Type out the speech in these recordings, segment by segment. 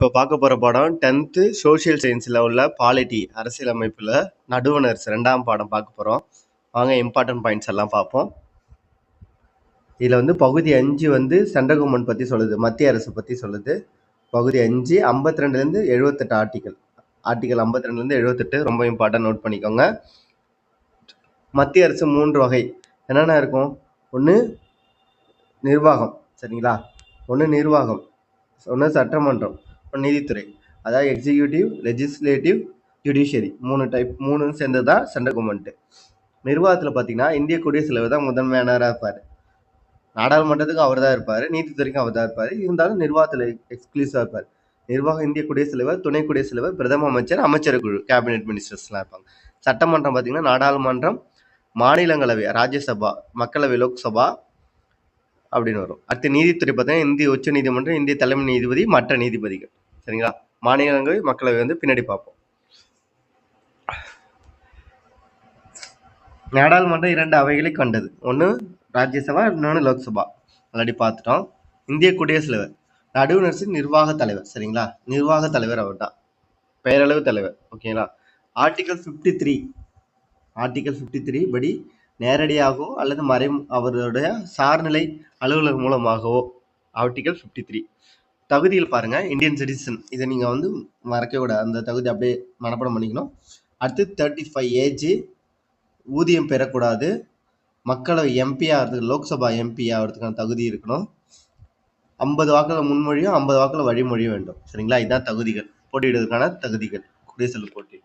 இப்போ பார்க்க போகிற பாடம் 10th சோசியல் சயின்ஸில் உள்ள பாலிட்டி அரசியலமைப்பில் நடுவணர்ஸ் ரெண்டாம் பாடம் பார்க்க போகிறோம் வாங்க இம்பார்ட்டன்ட் பாயிண்ட்ஸ் எல்லாம் பார்ப்போம். இதில் வந்து பகுதி அஞ்சு வந்து சென்ட்ரல் கவர்மெண்ட் பற்றி சொல்லுது. மத்திய அரசு பற்றி சொல்லுது. பகுதி அஞ்சு ஐம்பத்தி ரெண்டுலேருந்து எழுபத்தெட்டு ஆர்டிக்கல் ஆர்டிக்கல் ஐம்பத்தி ரெண்டுலேருந்து எழுபத்தெட்டு ரொம்ப இம்பார்ட்டன்ட் நோட் பண்ணிக்கோங்க. மத்திய அரசு மூன்று வகை. என்னென்ன இருக்கும்? ஒன்று நிர்வாகம் சரிங்களா? ஒன்று நிர்வாகம். ஒன்று சட்டமன்றம். நீதித்துறை. அதாவது எக்ஸிகியூட்டிவ், லெஜிஸ்லேட்டிவ், ஜுடிஷியரி மூணு டைப் மூணும் சேர்ந்தது தான் சென்ட்ரல் கவர்மெண்ட்டு நிர்வாகத்தில் பார்த்தீங்கன்னா இந்திய குடியரசுத் தலைவர் தான் முதன்மையானராக இருப்பார் நாடாளுமன்றத்துக்கு அவர் தான் இருப்பார் நீதித்துறைக்கும் அவர் தான் இருப்பார் இருந்தாலும் நிர்வாகத்தில் எக்ஸ்க்ளூசிவாக இருப்பார் நிர்வாகம் இந்திய குடியரசுத் தலைவர், துணை குடியரசுத் தலைவர், பிரதம அமைச்சர், அமைச்சர் குழு, கேபினெட் மினிஸ்டர்ஸ்லாம் இருப்பாங்க. சட்டமன்றம் பார்த்தீங்கன்னா நாடாளுமன்றம், மாநிலங்களவை, ராஜ்யசபா, மக்களவை, லோக்சபா அப்படின்னு வரும். அடுத்து நீதித்துறை பார்த்தீங்கன்னா இந்திய உச்ச நீதிமன்றம், இந்திய தலைமை நீதிபதி, மற்ற நீதிபதிகள். சரிங்களா? மாநிலங்களவை, மக்களவை வந்து பின்னாடி பார்ப்போம். நாடாளுமன்றம் இரண்டு அவைகளை கொண்டது. ஒன்று ராஜ்யசபா, இன்னொன்று லோக்சபா. ஆல்ரெடி பார்த்துட்டோம். இந்திய குடியரசுத் தலைவர். நடுவணர் நிர்வாக தலைவர். சரிங்களா? நிர்வாக தலைவர் அவர் தான். பெயரளவு தலைவர். ஓகேங்களா? ஆர்டிகல் 53 ஆர்டிகல் 53 படி நேரடியாகவோ அல்லது மறை அவருடைய சார்நிலை அலுவலர் மூலமாகவோ ஆர்டிகல் 53 தகுதியில் பாருங்கள் இந்தியன் சிட்டிசன் இதை நீங்கள் வந்து மறக்கக்கூடாது அந்த தகுதி அப்படியே மனப்பாடம் பண்ணிக்கணும். அடுத்து தேர்ட்டி ஃபைவ் ஏஜ் ஊதியம் பெறக்கூடாது. மக்களவை எம்பி ஆகிறதுக்கு லோக்சபா எம்பி ஆகிறதுக்கான தகுதி இருக்கணும். ஐம்பது வாக்கில் முன்மொழியும் ஐம்பது வாக்கில் வழிமொழியும் வேண்டும். சரிங்களா? இதுதான் தகுதிகள். போட்டியிடுவதற்கான தகுதிகள். குடியரசு போட்டி.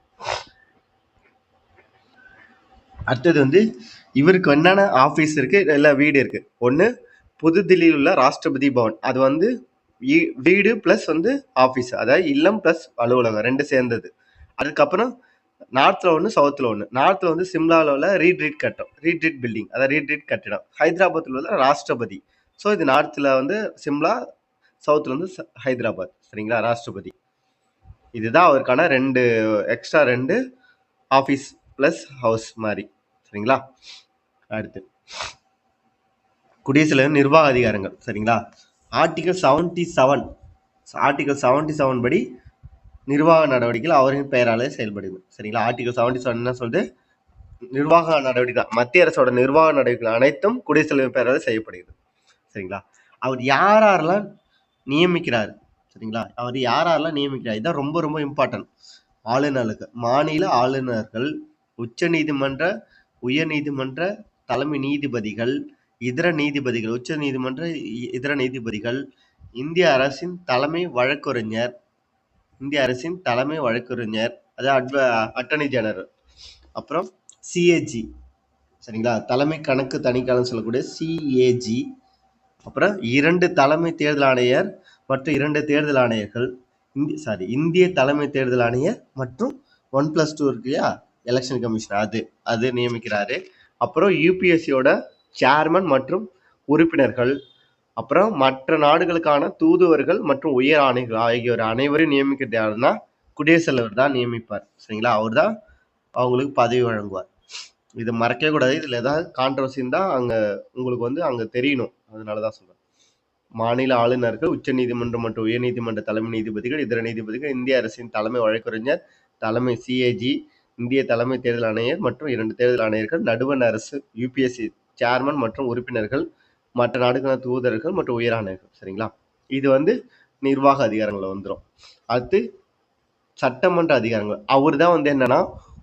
அடுத்தது வந்து இவருக்கு என்னென்ன ஆஃபீஸ் இருக்கு? இல்லை வீடு இருக்கு. ஒன்று புதுதில்லியில் உள்ள ராஷ்டிரபதி பவன். அது வந்து வீ- வீடு ப்ளஸ் வந்து ஆஃபீஸ் அதாவது இல்லம் ப்ளஸ் அலுவலகம். ரெண்டு சேர்ந்தது. அதுக்கப்புறம் நார்த்தில் ஒன்று சவுத்தில் ஒன்று நார்த்தில் வந்து சிம்லாவில் உள்ள ரீட்ரீட் கட்டம். ரீட்ரீட் பில்டிங் அதாவது ரீட்ரீட் கட்டிடம். ஹைதராபாத்தில் உள்ள ராஷ்டிரபதி. ஸோ இது நார்த்தில் வந்து சிம்லா சவுத்தில் வந்து ச- ஹைதராபாத். சரிங்களா? ராஷ்டிரபதி. இதுதான் அவருக்கான ரெண்டு எக்ஸ்ட்ரா ரெண்டு ஆஃபீஸ் ப்ளஸ் ஹவுஸ் மாதிரி. சரிங்களா? அடுத்து. குடியரசுல நிர்வாக அதிகாரங்கள் சரிங்களா? Article seventy seven article seventy seven படி நிர்வாக நடவடிக்கைகள் அவரின் பெயராலே செயல்படுது சரிங்களா? ஆர்டிகல் செவன்டி செவன் என்ன சொல்லுது? நிர்வாக நடவடிக்கை மத்திய அரசோட நிர்வாக நடவடிக்கைகள் அனைத்தும் குடியரசுத் தலைவர் பெயரால் செய்யப்படுகிறது சரிங்களா? அவர் யார் யாரெல்லாம் நியமிக்கிறார் சரிங்களா? அவர் யார் யாரெல்லாம் நியமிக்கிறார்? இதான் ரொம்ப ரொம்ப இம்பார்ட்டன்ட் ஆளுநர்களுக்கு மாநில ஆளுநர்கள் உச்ச நீதிமன்ற உயர் நீதிமன்ற தலைமை நீதிபதிகள் இதர நீதிபதிகள் உச்ச நீதிமன்ற இ- இதர நீதிபதிகள் இந்திய அரசின் தலைமை வழக்கறிஞர் இந்திய அரசின் தலைமை வழக்கறிஞர் அதாவது அட்வ அட்டர்னி ஜெனரல். அப்புறம் சிஏஜி சரிங்களா? தலைமை கணக்கு தணிக்கையாளர் சொல்லக்கூடிய சிஏஜி அப்புறம் இரண்டு தலைமை தேர்தல் ஆணையர் மற்றும் இரண்டு தேர்தல் ஆணையர்கள். இந்தி சாரி இந்திய தலைமை தேர்தல் ஆணையர் மற்றும் ஒன் பிளஸ் டூ இருக்கு இல்லையா? எலெக்ஷன் கமிஷன் அது அது நியமிக்கிறாரு. அப்புறம் யூபிஎஸ்சியோட சேர்மன் மற்றும் உறுப்பினர்கள் அப்புறம் மற்ற நாடுகளுக்கான தூதுவர்கள் மற்றும் உயர் ஆணைகள் ஆகியோர் அனைவரையும் நியமிக்கிறது யாருன்னா குடியரசுத் தலைவர் தான் நியமிப்பார். சரிங்களா? அவர் தான் அவங்களுக்கு பதவி வழங்குவார். இது மறக்கவே கூடாது. இதில் ஏதாவது கான்ட்ரவர்சின்னு தான் அங்கே உங்களுக்கு வந்து அங்கே தெரியணும். அதனால தான் சொல்கிறேன் மாநில ஆளுநர்கள் உச்ச நீதிமன்றம் மற்றும் உயர் நீதிமன்ற தலைமை நீதிபதிகள் இதர நீதிபதிகள் இந்திய அரசின் தலைமை வழக்கறிஞர் தலைமை சிஏஜி இந்திய தலைமை தேர்தல் ஆணையர் மற்றும் இரண்டு தேர்தல் ஆணையர்கள் நடுவண் அரசு யூபிஎஸ்சி சேர்மன் மற்றும் உறுப்பினர்கள் மற்ற நாடுகளான தூதர்கள் மற்றும் உயர் ஆணையர்கள் சரிங்களா? இது வந்து நிர்வாக அதிகாரங்களில் வந்துடும் அடுத்து சட்டமன்ற அதிகாரங்கள். அவர் தான் வந்து என்னன்னா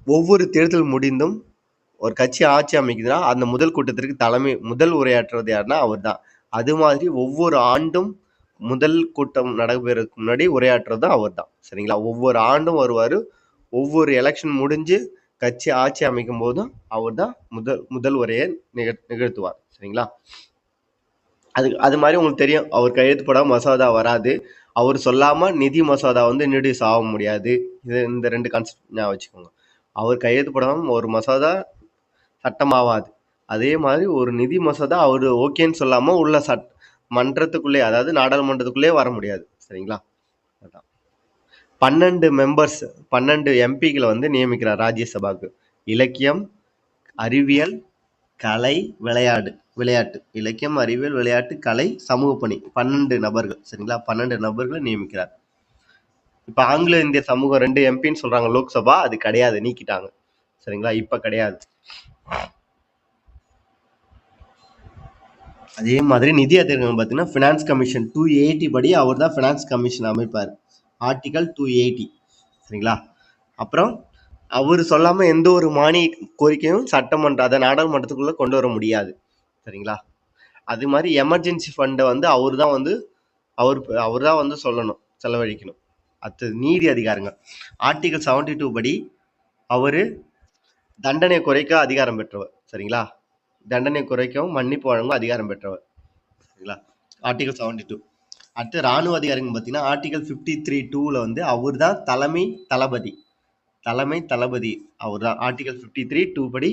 ஒவ்வொரு தேர்தல் முடிந்தும் ஒரு கட்சி ஆட்சி அமைக்குதுன்னா அந்த முதல் கூட்டத்திற்கு தலைமை முதல் உரையாற்றுவது யாருன்னா அவர் தான் அது மாதிரி ஒவ்வொரு ஆண்டும் முதல் கூட்டம் நடைபெறதுக்கு முன்னாடி உரையாற்றுறது அவர் தான் சரிங்களா? ஒவ்வொரு ஆண்டும் வருவார் ஒவ்வொரு எலெக்ஷன் முடிஞ்சு கட்சி ஆட்சி அமைக்கும் போதும் அவர் தான் முதல் முதல் உரையை நிகழ் நிகழ்த்துவார். சரிங்களா? அது அது மாதிரி உங்களுக்கு தெரியும். அவர் கையெழுத்து போடாம மசோதா வராது. அவர் சொல்லாமல் நிதி மசோதா வந்து இன்ட்ரடியூஸ் ஆக முடியாது. இது இந்த ரெண்டு கான்செப்ட் ஞாபகம் வச்சுக்கோங்க. அவர் கையெழுத்து போடாமல் ஒரு மசோதா சட்டமாகாது அதே மாதிரி ஒரு நிதி மசோதா அவர் ஓகேன்னு சொல்லாமல் உள்ள சட் மன்றத்துக்குள்ளே அதாவது நாடாளுமன்றத்துக்குள்ளே வர முடியாது. சரிங்களா? அதான். பன்னெண்டு மெம்பர்ஸ் பன்னெண்டு எம்பிக்களை வந்து நியமிக்கிறார் ராஜ்யசபாவுக்கு இலக்கியம் அறிவியல் கலை விளையாடு விளையாட்டு. இலக்கியம் அறிவியல் விளையாட்டு கலை சமூக பணி. பன்னெண்டு நபர்கள் சரிங்களா? பன்னெண்டு நபர்களை நியமிக்கிறார். இப்போ ஆங்கில இந்திய சமூகம் ரெண்டு எம்பின்னு சொல்றாங்க லோக்சபா அது கிடையாது நீக்கிட்டாங்க. சரிங்களா? இப்போ கிடையாது. அதே மாதிரி நிதி அதிகாரம் பார்த்தீங்கன்னா ஃபினான்ஸ் கமிஷன் டூ எயிட்டி படி அவர் தான் ஃபினான்ஸ் கமிஷன் அமைப்பார். ஆர்டிகல் டூ எயிட்டி சரிங்களா? அப்புறம் அவர் சொல்லாமல் எந்த ஒரு மானிய கோரிக்கையும் சட்டமன்ற அதை நாடாளுமன்றத்துக்குள்ளே கொண்டு வர முடியாது. சரிங்களா? அது மாதிரி எமர்ஜென்சி ஃபண்டை வந்து அவர் தான் வந்து அவர் அவர் தான் வந்து சொல்லணும் செலவழிக்கணும். அடுத்தது நீதி அதிகாரங்கள். ஆர்டிகல் செவன்டி டூ படி அவர் தண்டனை குறைக்க அதிகாரம் பெற்றவர். சரிங்களா? தண்டனை குறைக்கவும் மன்னிப்பு வழங்கவும் அதிகாரம் பெற்றவர். சரிங்களா? ஆர்டிகல் செவன்டி டூ அடுத்து ராணுவ அதிகாரிகள் பார்த்தீங்கன்னா ஆர்டிகல் ஃபிஃப்டி த்ரீ டூவில் வந்து அவர் தான் தலைமை தளபதி. தலைமை தளபதி அவர் தான் ஆர்டிகல் ஃபிஃப்டி த்ரீ டூ படி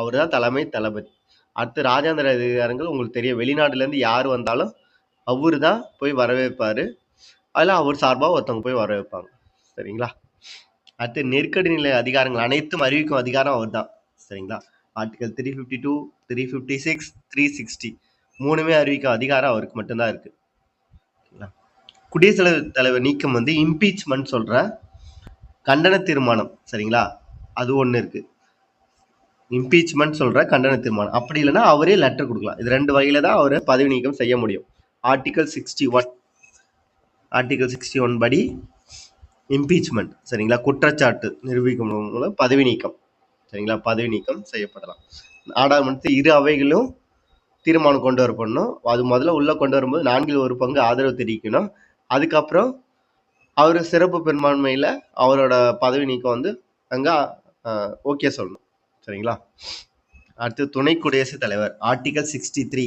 அவர் தான் தலைமை தளபதி. அடுத்து ராஜாந்திர அதிகாரங்கள் உங்களுக்கு தெரியும் வெளிநாடுலேருந்து யார் வந்தாலும் அவர் தான் போய் வரவேற்பார். அதில் அவர் சார்பாக ஒருத்தவங்க போய் வரவேற்பாங்க. சரிங்களா? அடுத்து நெருக்கடி நிலை அதிகாரங்கள் அனைத்தும் அறிவிக்கும் அதிகாரம் அவர் தான் சரிங்களா? Article three fifty two three fifty six three sixty மூணுமே அறிவிக்கும் அதிகாரம் அவருக்கு மட்டும்தான் இருக்குது குடியரசுத் தலைவர் நீக்கம் வந்து இம்பீச்மெண்ட் சொல்ற கண்டன தீர்மானம் சரிங்களா? அது ஒன்று இருக்கு. இம்பீச்மெண்ட் சொல்ற கண்டன தீர்மானம். அப்படி இல்லைன்னா அவரே லெட்டர் கொடுக்கலாம். இது ரெண்டு வகையில தான் அவரை பதவி நீக்கம் செய்ய முடியும். Article sixty one article sixty one படி இம்பீச்மெண்ட் சரிங்களா? குற்றச்சாட்டு நிரூபிக்கும் மூலம் பதவி நீக்கம் சரிங்களா? பதவி நீக்கம் செய்யப்படலாம். நாடாளுமன்றத்தில் இரு அவைகளும் தீர்மானம் கொண்டு வரப்படணும். அது முதல்ல உள்ளே கொண்டு வரும்போது நான்கில் ஒரு பங்கு ஆதரவு தெரிவிக்கணும். அதுக்கப்புறம் அவர் சிறப்பு பெரும்பான்மையில் அவரோட பதவி நீக்கம் வந்து அங்கே ஓகே சொல்லணும். சரிங்களா? அடுத்து துணை குடியரசுத் தலைவர் ஆர்டிகல் சிக்ஸ்டி த்ரீ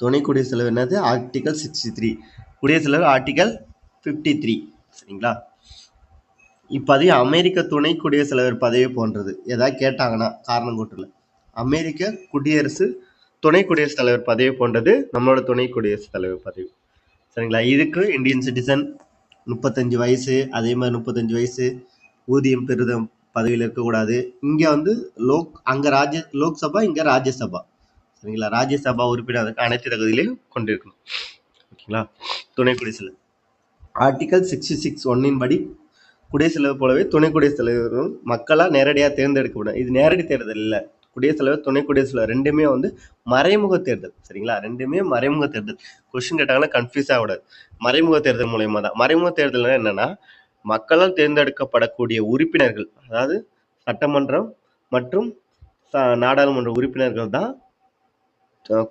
துணை குடியரசுத் தலைவர் என்னது? ஆர்டிகல் சிக்ஸ்டி த்ரீ குடியரசுத் தலைவர் ஆர்டிகல் ஃபிஃப்டி த்ரீ சரிங்களா? இப்போதைய அமெரிக்க துணை குடியரசுத் தலைவர் பதவி போன்றது. ஏதாவது கேட்டாங்கன்னா காரணம் கூட்டில் அமெரிக்க குடியரசு துணை குடியரசுத் தலைவர் பதவி போன்றது நம்மளோட துணை குடியரசுத் தலைவர் பதவி. சரிங்களா? இதுக்கு இந்தியன் சிட்டிசன் முப்பத்தஞ்சு வயசு அதே மாதிரி முப்பத்தஞ்சு வயசு ஊதியம் பெறுதம் பதவியில் இருக்கக்கூடாது. இங்கே வந்து லோக் அங்கே ராஜ்ய லோக்சபா இங்கே ராஜ்யசபா. சரிங்களா? ராஜ்யசபா உறுப்பினர் அனைத்து தகுதியிலையும் கொண்டிருக்கணும். ஓகேங்களா? துணை குடியரசுத் ஆர்டிகல் சிக்ஸ்டி சிக்ஸ் ஒன்னின் படி குடியரசுத் தலைவர் போலவே துணை குடியரசுத் தலைவரும் மக்களால் நேரடியாக தேர்ந்தெடுக்கப்படும் இது நேரடி தேர்தல் இல்லை. குடியரசுத் தலைவர் துணை குடியரசுத் தலைவர் ரெண்டுமே வந்து மறைமுக தேர்தல் சரிங்களா? ரெண்டுமே மறைமுக தேர்தல். கொஸ்டின் கேட்டாங்கன்னா கன்ஃபியூஸ் ஆகக்கூடாது மறைமுக தேர்தல் மூலயமா தான். மறைமுக தேர்தல்னா என்னன்னா மக்களால் தேர்ந்தெடுக்கப்படக்கூடிய உறுப்பினர்கள் அதாவது சட்டமன்றம் மற்றும் நாடாளுமன்ற உறுப்பினர்கள் தான்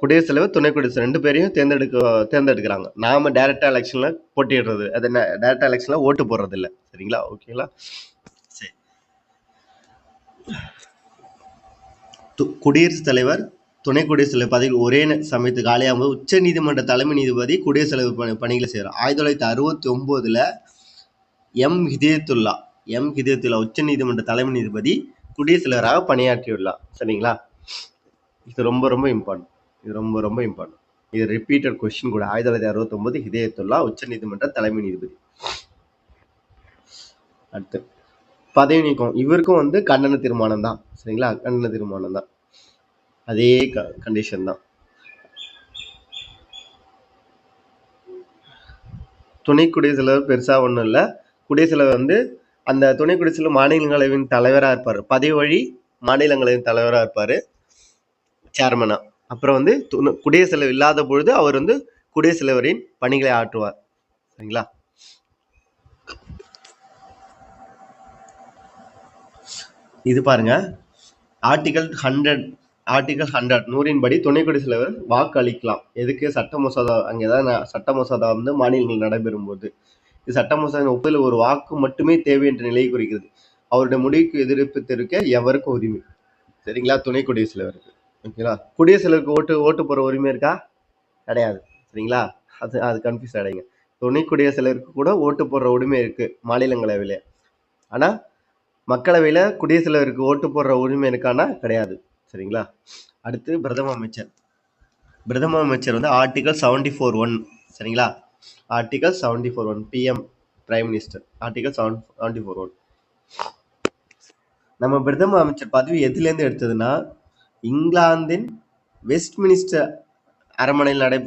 குடியரசுத் தலைவர் துணை குடியரசு ரெண்டு பேரையும் தேர்ந்தெடுக்க தேர்ந்தெடுக்கிறாங்க. நாம டைரக்டா எலெக்ஷன்ல போட்டிடுறது அது டைரக்டா எலெக்ஷன்ல ஓட்டு போடுறது இல்லை சரிங்களா ஓகேங்களா சரி. குடியரசுத் தலைவர் துணை குடியரசுத் தலைவர் பதவி ஒரே சமயத்துக்கு காலியாகும் போது உச்ச நீதிமன்ற தலைமை நீதிபதி குடியரசுத் தலைவர் பணி பணிகளை செய்கிறார் ஆயிரத்தி தொள்ளாயிரத்தி அறுபத்தி ஒம்போதில் எம். ஹிதயத்துல்லா எம். ஹிதயத்துல்லா உச்ச நீதிமன்ற தலைமை நீதிபதி குடியரசுத் தலைவராக பணியாற்றியுள்ளார். சரிங்களா? இது ரொம்ப ரொம்ப இம்பார்ட்டன்ட் இது ரொம்ப ரொம்ப இம்பார்ட்டன்ட் இது ரிப்பீட்டட் கொஸ்டின் கூட. ஆயிரத்தி தொள்ளாயிரத்தி அறுபத்தொம்போது ஹிதயத்துல்லா உச்ச நீதிமன்ற தலைமை நீதிபதி. அடுத்து பதவி நீக்கம். இவருக்கும் வந்து கண்டன தீர்மானம் தான். சரிங்களா? கண்டன திருமணம் தான். அதே க கண்டிஷன் தான். துணை குடியரசுத் பெருசாக பெருசா ஒன்றும் இல்லை. குடியரசுத் வந்து அந்த துணை குடியரசுத் தலைவர் மாநிலங்களவையின் தலைவராக இருப்பார். பதவி வழி மாநிலங்களவையின் தலைவராக இருப்பார். சேர்மனா அப்புறம் வந்து குடியரசு தலைவர் இல்லாத பொழுது அவர் வந்து குடியரசு தலைவரின் பணிகளை ஆற்றுவார். சரிங்களா? இது பாருங்க. ஆர்டிகல் ஹண்ட்ரட் ஆர்டிகல் ஹண்ட்ரட் நூறின்படி துணை குடியரசுத் வாக்கு அளிக்கலாம் எதுக்கு? சட்ட மசோதா அங்கே தான் சட்ட மசோதா வந்து மாநிலங்கள் நடைபெறும் போது இது சட்ட மசோதா ஒப்புதல் ஒரு வாக்கு மட்டுமே தேவை என்ற நிலையை குறிக்கிறது. அவருடைய முடிவுக்கு எதிர்ப்பு தெரிவிக்க எவருக்கும் உரிமை? சரிங்களா? துணை குடியரசுலவருக்கு ஓகேங்களா? குடியரசுத் ஓட்டு ஓட்டு போகிற உரிமை இருக்கா? கிடையாது. சரிங்களா? அது அது கன்ஃபியூஸ் அடைங்க துணை குடியரசுத் கூட ஓட்டு போடுற உரிமை இருக்குது மாநிலங்களவையில். ஆனால் மக்களவையில் குடியரசுத் தலைவருக்கு ஓட்டு போடுற உரிமை இருக்கான்னா கிடையாது. சரிங்களா? அடுத்து பிரதம அமைச்சர். பிரதம அமைச்சர் வந்து ஆர்டிகல் செவன்டி ஃபோர் ஒன் சரிங்களா? Article seventy four one PM prime minister article seven seventy four one நம்ம பிரதம அமைச்சர் பதவி எதுலேருந்து எடுத்ததுன்னா இங்கிலாந்தின் வெஸ்ட் மினிஸ்டர் அரண்மனையில் நடை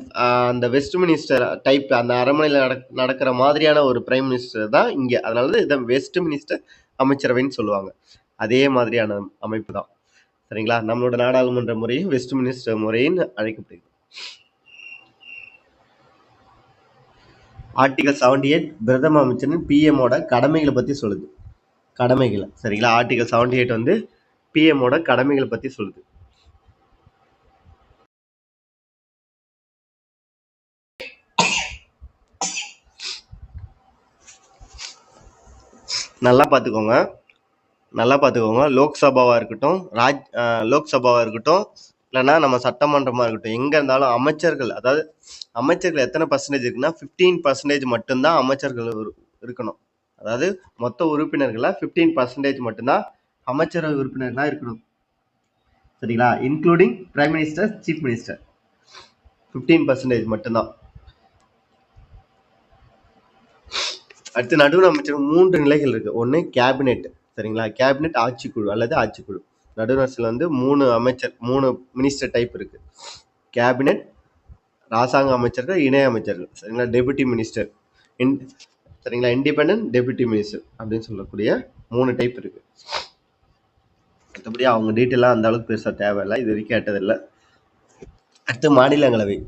அந்த வெஸ்ட் மினிஸ்டர் டைப் அந்த அரண்மனையில் நடக் நடக்கிற மாதிரியான ஒரு பிரைம் மினிஸ்டர் தான் இங்கே. அதனால தான் இதை வெஸ்ட் மினிஸ்டர் அமைச்சரவைன்னு சொல்லுவாங்க. அதே மாதிரியான அமைப்பு தான். சரிங்களா? நம்மளோட நாடாளுமன்ற முறையும் வெஸ்ட் மினிஸ்டர் முறைன்னு அழைக்கப்படுகிறது. ஆர்டிகல் செவன்டி எயிட் பிரதம அமைச்சரின் பிஎம்மோட கடமைகளை பற்றி சொல்லுது. கடமைகளை சரிங்களா? ஆர்டிகல் செவன்டி எயிட் வந்து பிஎம்மோட கடமைகளை பற்றி சொல்லுது. நல்லா பார்த்துக்கோங்க நல்லா பார்த்துக்கோங்க லோக்சபாவாக இருக்கட்டும் ராஜ் லோக்சபாவாக இருக்கட்டும் இல்லைன்னா நம்ம சட்டமன்றமாக இருக்கட்டும் எங்கே இருந்தாலும் அமைச்சர்கள் அதாவது அமைச்சர்கள் எத்தனை பர்சன்டேஜ் இருக்குன்னா ஃபிஃப்டீன் பர்சன்டேஜ் மட்டும்தான் அமைச்சர்கள் இருக்கணும். அதாவது மொத்த உறுப்பினர்களாக ஃபிஃப்டீன் பர்சன்டேஜ் மட்டும்தான் அமைச்சரவை உறுப்பினர்களாக இருக்கணும். சரிங்களா? Including prime minister chief minister fifteen percentage மட்டும்தான். அடுத்து நடுவர் அமைச்சர் மூன்று நிலைகள் இருக்கு. ஒன்று கேபினெட் சரிங்களா? கேபினெட் ஆட்சிக்குழு அல்லது ஆட்சிக்குழு. நடுவரசில் வந்து மூணு அமைச்சர் மூணு மினிஸ்டர் டைப் இருக்கு. கேபினெட் ராசாங்க அமைச்சர்கள் இணை அமைச்சர்கள் சரிங்களா? டெபுட்டி மினிஸ்டர் இன் சரிங்களா? இண்டிபெண்டன்ட் டெபுட்டி மினிஸ்டர் அப்படின்னு சொல்லக்கூடிய மூணு டைப் இருக்கு. மற்றபடி அவங்க டீட்டெயிலாக அந்த அளவுக்கு பெருசாக தேவையில்லை. இது வரைக்கும் கேட்டதில்லை. அடுத்து மாநிலங்களவை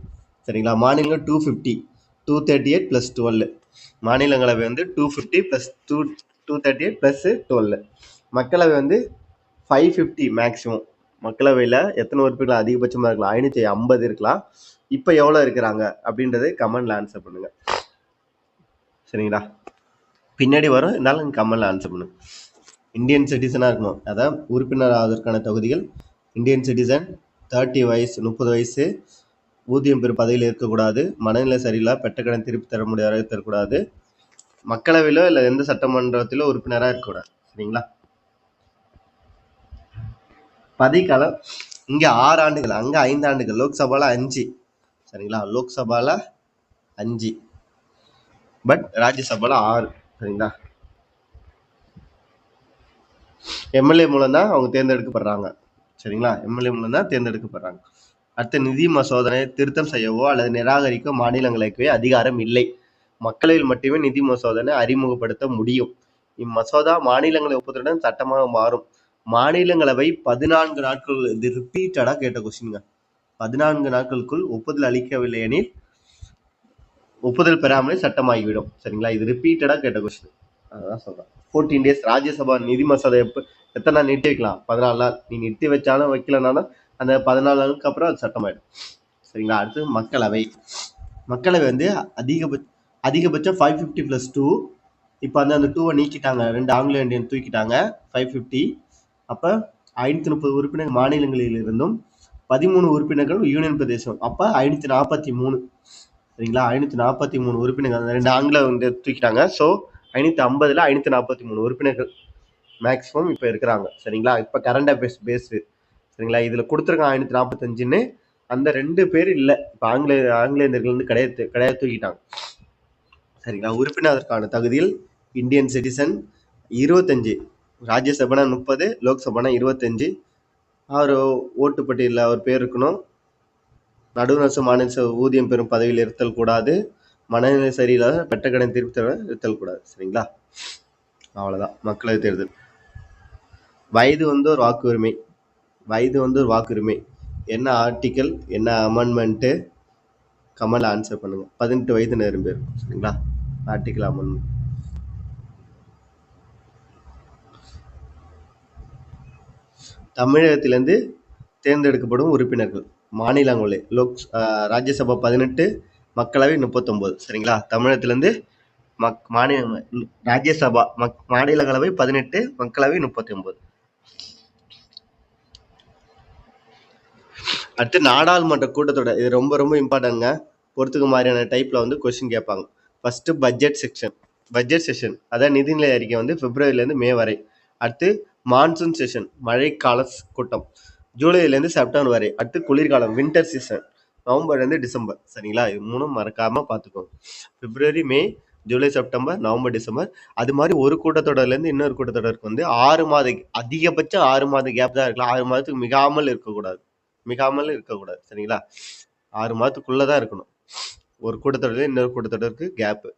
சரிங்களா? மாநிலங்கள் two fifty two thirty eight plus twelve மாநிலங்களவை வந்து two fifty plus two two thirty eight plus twelve மக்களவை வந்து ஃபைவ் ஃபிஃப்டி மேக்ஸிமம் மக்களவையில் எத்தனை உறுப்பினர்கள் அதிகபட்சமாக இருக்கலாம்? ஐநூற்றி ஐம்பது இருக்கலாம். இப்போ எவ்வளோ இருக்கிறாங்க? அப்படின்றது கமெண்டில் ஆன்சர் பண்ணுங்கள் சரிங்களா? பின்னாடி வரும். இருந்தாலும் கமெண்டில் ஆன்சர் பண்ணுங்க. இந்தியன் சிட்டிசனாக இருக்கணும். அதான் உறுப்பினர் ஆவதற்கான தொகுதிகள். இந்தியன் சிட்டிசன் தேர்ட்டி வயசு முப்பது வயசு ஊதியம் பெறும் பதவியில் இருக்கக்கூடாது மனநிலை சரியில்லை பெற்ற கடன் திருப்பி தர முடியாத தரக்கூடாது மக்களவையிலோ இல்லை எந்த சட்டமன்றத்திலோ உறுப்பினராக இருக்கக்கூடாது சரிங்களா? பதவிக்காலம் இங்கே ஆறு ஆண்டுகள் அங்கே ஐந்து ஆண்டுகள் லோக்சபாவில் அஞ்சு சரிங்களா? லோக்சபாவில் அஞ்சு பட் ராஜ்யசபாவில் ஆறு சரிங்களா? எம்எல்ஏ மூலம் தான் அவங்க தேர்ந்தெடுக்கப்படுறாங்க சரிங்களா? எம்எல்ஏ மூலம் தான் தேர்ந்தெடுக்கப்படுறாங்க. அடுத்த நிதி மசோதனை திருத்தம் செய்யவோ அல்லது நிராகரிக்கோ மாநிலங்களுக்கு அதிகாரம் இல்லை. மக்களவையில் மட்டுமே நிதி மசோதனை அறிமுகப்படுத்த முடியும். இம்மசோதா மாநிலங்களை ஒப்புதலுடன் சட்டமாக மாறும். மாநிலங்களவை பதினான்கு நாட்கள் இது ரிப்பீட்டடா கேட்ட கொஸ்டின்ங்க பதினான்கு நாட்களுக்குள் ஒப்புதல் அளிக்கவில்லை எனில் ஒப்புதல் பெறாமலே சட்டமாகிவிடும். சரிங்களா? இது ரிப்பீட்டடா கேட்ட கொஸ்டின் அதான் சொல்றேன். ஃபோர்டீன் டேஸ் ராஜ்யசபா நிதி மசோதா எப்போ எத்தனை நாள் நிறுத்தி வைக்கலாம் பதினாலு நாள். நீ நிறுத்தி வச்சாலும் வைக்கலனாலும் அந்த பதினாலு நாளுக்கு அப்புறம் அது சட்டமாயிடும். சரிங்களா? அடுத்து மக்களவை. மக்களவை வந்து அதிகபட்ச அதிகபட்சம் ஃபைவ் ஃபிஃப்டி ப்ளஸ் டூ இப்போ வந்து அந்த டூவை நீக்கிட்டாங்க. ரெண்டு ஆங்கிலோ இண்டியன் தூக்கிட்டாங்க. ஃபைவ் ஃபிஃப்டி அப்போ ஐநூற்றி முப்பது உறுப்பினர் மாநிலங்களில் இருந்தும் பதிமூணு உறுப்பினர்கள் யூனியன் பிரதேசம். அப்போ ஐநூற்றி நாற்பத்தி மூணு. சரிங்களா? ஐநூற்றி நாற்பத்தி மூணு உறுப்பினர்கள். அந்த ரெண்டு ஆங்கில வந்து தூக்கிட்டாங்க. ஸோ ஐநூற்றி ஐம்பதில் ஐநூற்றி நாற்பத்தி மூணு உறுப்பினர்கள். மேக்ஸிமம் இப்போ இருக்கிறாங்க. சரிங்களா? இப்போ கரண்ட் அஃபேர்ஸ் பேஸு சரிங்களா? இதில் கொடுத்துருக்காங்க ஐநூற்றி நாற்பத்தஞ்சுன்னு அந்த ரெண்டு பேர் இல்லை. இப்போ ஆங்கில ஆங்கிலேயர்கள் வந்து கிடையாது கிடையாது தூக்கிட்டாங்க. சரிங்களா? உறுப்பினருக்கான தகுதியில் இந்தியன் சிட்டிசன் இருபத்தஞ்சு ராஜ்யசபானா முப்பது லோக்சபானா இருபத்தஞ்சு. அவர் ஓட்டுப்பட்டியலில் அவர் பேர் இருக்கணும். நடுவர் மாநில ஊதியம் பெறும் பதவியில் இருத்தல் கூடாது. மனநிலை சரியில்லாத பெற்ற கடன் திருப்பி தர இருத்தல் கூடாது. சரிங்களா? அவ்வளோதான் மக்களவை தேர்தல். வயது வந்து ஒரு வாக்குரிமை. வயது வந்து ஒரு வாக்குரிமை என்ன ஆர்டிக்கல் என்ன அமெண்ட்மெண்ட்டு கமல் ஆன்சர் பண்ணுங்க. பதினெட்டு வயது நிரம்பி இருக்கும் சரிங்களா? ஆர்டிக்கல் அமெண்ட்மெண்ட் தமிழகத்திலிருந்து தேர்ந்தெடுக்கப்படும் உறுப்பினர்கள் மாநிலங்களே லோக் ராஜ்யசபா பதினெட்டு மக்களவை முப்பத்தொம்போது சரிங்களா? தமிழகத்திலேருந்து மக் மாநில ராஜ்யசபா மக் மாநிலங்களவை பதினெட்டு மக்களவை முப்பத்தி ஒம்பது அடுத்து நாடாளுமன்ற கூட்டத்தொடர். இது ரொம்ப ரொம்ப இம்பார்ட்டன்ங்க பொறுத்துக்கு மாதிரியான டைப்பில் வந்து கொஸ்டின் கேட்பாங்க. First budget section budget session அதாவது நிதிநிலை அறிக்கை வந்து பிப்ரவரிலேருந்து மே வரை. அடுத்து மான்சூன் செஷன் மழைக்கால கூட்டம். ஜூலைலேருந்து செப்டம்பர் வரை. அடுத்து குளிர்காலம். வின்டர் சீசன் நவம்பர்லேருந்து டிசம்பர் சரிங்களா? இது மூணும் மறக்காமல் பார்த்துக்கோங்க February May July September November December அது மாதிரி ஒரு கூட்டத்தொடர்லேருந்து இன்னொரு கூட்டத்தொடருக்கு வந்து ஆறு மாத அதிகபட்சம் ஆறு மாத கேப் தான் இருக்கலாம். ஆறு மாதத்துக்கு மிகாமல் இருக்கக்கூடாது. மிகாமல் இருக்கக்கூடாது சரிங்களா? ஆறு மாதத்துக்குள்ளே தான் இருக்கணும். ஒரு கூட்டத்தொடர் இன்னொரு கூட்டத்தொடருக்கு கேப்பு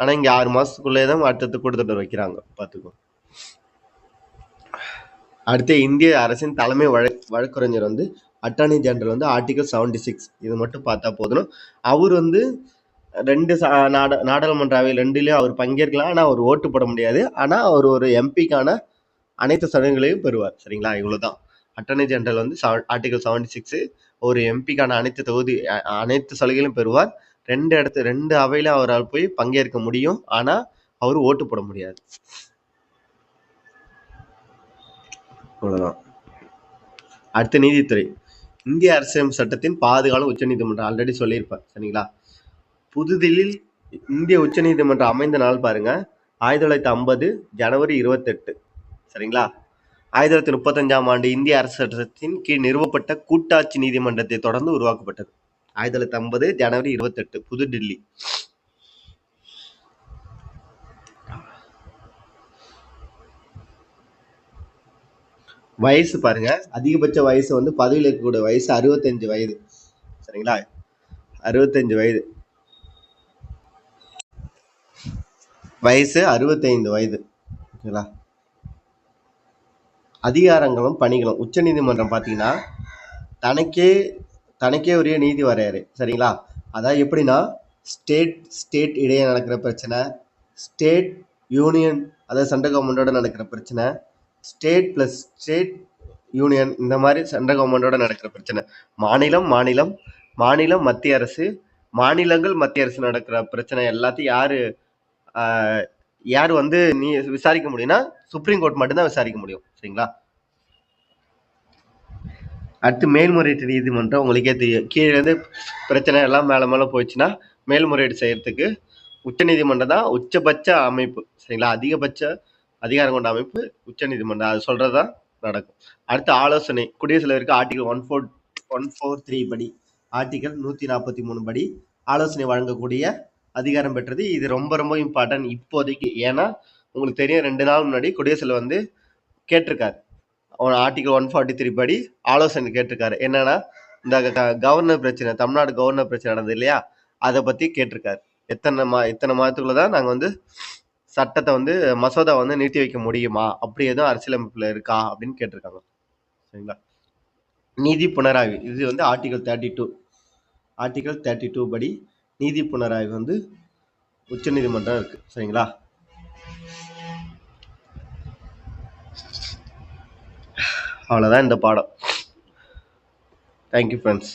ஆனால் இங்கே ஆறு மாதத்துக்குள்ளே தான் அடுத்தடுத்து கூட்டத்தொடர் வைக்கிறாங்க பார்த்துக்கோ. அடுத்து இந்திய அரசின் தலைமை வழக் வழக்கறிஞர் வந்து அட்டார்னி ஜெனரல் வந்து ஆர்டிகல் செவன்டி சிக்ஸ். இது மட்டும் பார்த்தா போதும். அவர் வந்து ரெண்டு நாட நாடாளுமன்ற அவை ரெண்டுலேயும் அவர் பங்கேற்கலாம். ஆனால் அவர் ஓட்டு போட முடியாது. ஆனால் அவர் ஒரு எம்பிக்கான அனைத்து சடங்குகளையும் பெறுவார் சரிங்களா? இவ்வளோதான் அட்டர்னி ஜெனரல் வந்து ஆர்டிகல் செவன்டி சிக்ஸ் ஒரு எம்பிக்கான அனைத்து தொகுதி அனைத்து சலுகைகளும் பெறுவார். ரெண்டு இடத்து ரெண்டு அவையில அவரால் போய் பங்கேற்க முடியும். ஆனா அவர் ஓட்டு போட முடியாது. அவ்வளவுதான். அடுத்த நீதித்துறை. இந்திய அரசியல் சட்டத்தின் பாதுகாலம் உச்சநீதிமன்றம் ஆல்ரெடி சொல்லியிருப்பேன் சரிங்களா? புதுதில்லியில் இந்திய உச்சநீதிமன்றம் அமைந்த நாள் பாருங்க. ஆயிரத்தி தொள்ளாயிரத்தி ஐம்பது ஜனவரி இருபத்தெட்டு. சரிங்களா? ஆயிரத்தி தொள்ளாயிரத்தி முப்பத்தஞ்சாம் ஆண்டு இந்திய அரசு கீழ் நிறுவப்பட்ட கூட்டாட்சி நீதிமன்றத்தை தொடர்ந்து உருவாக்கப்பட்டது. ஆயிரத்தி தொள்ளாயிரத்தி ஐம்பது ஜனவரி இருபத்தெட்டு புதுடில்லி. வயசு பாருங்க. அதிகபட்ச வயசு வந்து பதவியில் இருக்கக்கூடிய வயசு அறுபத்தஞ்சு வயது. சரிங்களா? அறுபத்தஞ்சு வயது. வயசு அறுபத்தைந்து வயது. ஓகேங்களா? அதிகாரங்களும் பணிகளும். உச்சநீதிமன்றம் பார்த்தீங்கன்னா தனக்கே தனக்கே உரிய நீதி வரையாரு சரிங்களா? அதான் எப்படின்னா ஸ்டேட் ஸ்டேட் இடையே நடக்கிற பிரச்சனை ஸ்டேட் யூனியன் அதாவது சென்ட்ரல் கவர்மெண்டோட நடக்கிற பிரச்சனை ஸ்டேட் ப்ளஸ் ஸ்டேட் யூனியன் இந்த மாதிரி சென்ட்ரல் கவர்மெண்ட்டோட நடக்கிற பிரச்சனை. மாநிலம் மாநிலம் மாநிலம் மத்திய அரசு மாநிலங்கள் மத்திய அரசு நடக்கிற பிரச்சனை எல்லாத்தையும் யார் யார் வந்து நீ விசாரிக்க முடியும்னா சுப்ரீம் கோர்ட் மட்டும்தான் விசாரிக்க முடியும். சரிங்களா? அடுத்து மேல்முறையீட்டு நீதிமன்றம் உங்களுக்கே தெரியும். கீழே இருந்து பிரச்சனை எல்லாம் மேலே மேலே போயிடுச்சுன்னா மேல்முறையீடு செய்யறதுக்கு உச்சநீதிமன்றம் தான் உச்சபட்ச அமைப்பு. சரிங்களா? அதிகபட்ச அதிகாரம் கொண்ட அமைப்பு உச்சநீதிமன்றம். அது சொல்கிறது தான் நடக்கும். அடுத்து ஆலோசனை. குடியரசுத் தலைவருக்கு article one four one four three படி ஆர்டிகல் நூற்றி நாற்பத்தி மூணு படி ஆலோசனை வழங்கக்கூடிய அதிகாரம் பெற்றது. இது ரொம்ப ரொம்ப இம்பார்ட்டன்ட் இப்போதைக்கு. ஏன்னா உங்களுக்கு தெரியும் ரெண்டு நாள் முன்னாடி குடியரசில் வந்து கேட்டிருக்காரு. அவன் ஆர்டிகல் ஒன் ஃபார்ட்டி த்ரீ படி ஆலோசனை கேட்டிருக்காரு. என்னன்னா இந்த க- கவர்னர் பிரச்சனை தமிழ்நாடு கவர்னர் பிரச்சனை நடந்தது இல்லையா? அதை பற்றி கேட்டிருக்காரு. எத்தனை மா இத்தனை மாதத்துக்குள்ள தான் நாங்கள் வந்து சட்டத்தை வந்து மசோதா வந்து நீட்டி வைக்க முடியுமா? அப்படி எதுவும் அரசியலமைப்பில் இருக்கா? அப்படின்னு கேட்டிருக்காங்க. சரிங்களா? நீதி புனராய்வு இது வந்து article thirty two article thirty two படி நீதி புனராய்வு வந்து உச்சநீதிமன்றம் இருக்கு. சரிங்களா? அவ்வளோதான் இந்த பாடம். Thank you friends